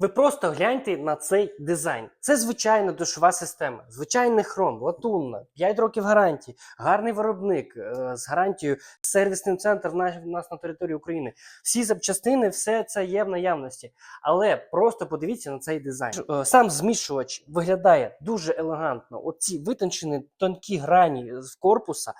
Ви просто гляньте на цей дизайн. Це звичайна душова система, звичайний хром, латунна, 5 років гарантії, гарний виробник е, з гарантією, сервісний центр в нас, на території України. Всі запчастини, все це є в наявності. Але просто подивіться на цей дизайн. Е, Сам змішувач виглядає дуже елегантно. Оці витончені тонкі грані з корпуса.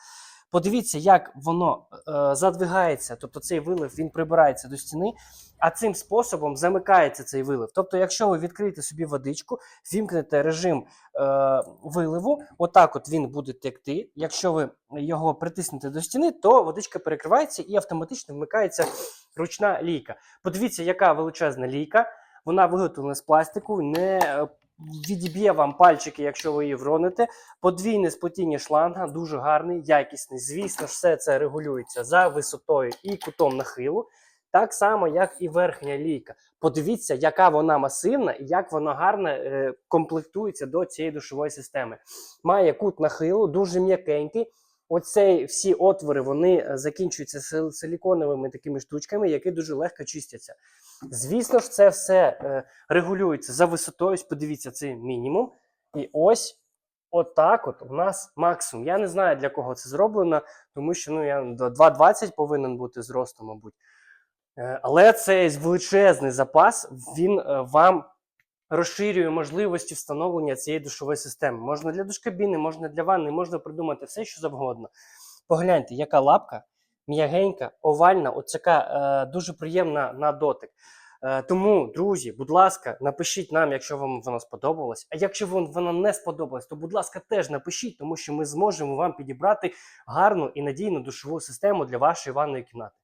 Подивіться, як воно е, задвигається, тобто цей вилив він прибирається до стіни, а цим способом замикається цей вилив. Тобто, якщо ви відкриєте собі водичку, вімкнете режим е, виливу, отак от він буде текти. Якщо ви його притиснете до стіни, то водичка перекривається і автоматично вмикається ручна лійка. Подивіться, яка величезна лійка. Вона виготовлена з пластику, не е, відіб'є вам пальчики, якщо ви її вроните. Подвійне сплетіння шланга, дуже гарний, якісний. Звісно все це регулюється за висотою і кутом нахилу. Так само, як і верхня лійка. Подивіться, яка вона масивна і як вона гарно е, комплектується до цієї душової системи. Має кут нахилу, дуже м'якенький. Оцей всі отвори вони е, закінчуються сил- силіконовими такими штучками, які дуже легко чистяться. Звісно ж, це все е, регулюється за висотою. Подивіться, це мінімум. І ось отак от у нас максимум. Я не знаю, для кого це зроблено, тому що ну, я до 2,20 повинен бути зростом, мабуть. Е, Але цей величезний запас він вам розширює можливості встановлення цієї душової системи. Можна для душкабіни, можна для ванни, можна придумати все, що завгодно. Погляньте, яка лапка м'ягенька, овальна, от така е, дуже приємна на дотик. Е, тому, друзі, будь ласка, напишіть нам, якщо вам воно сподобалось. А якщо вам воно не сподобалось, то будь ласка, теж напишіть, тому що ми зможемо вам підібрати гарну і надійну душову систему для вашої ванної кімнати.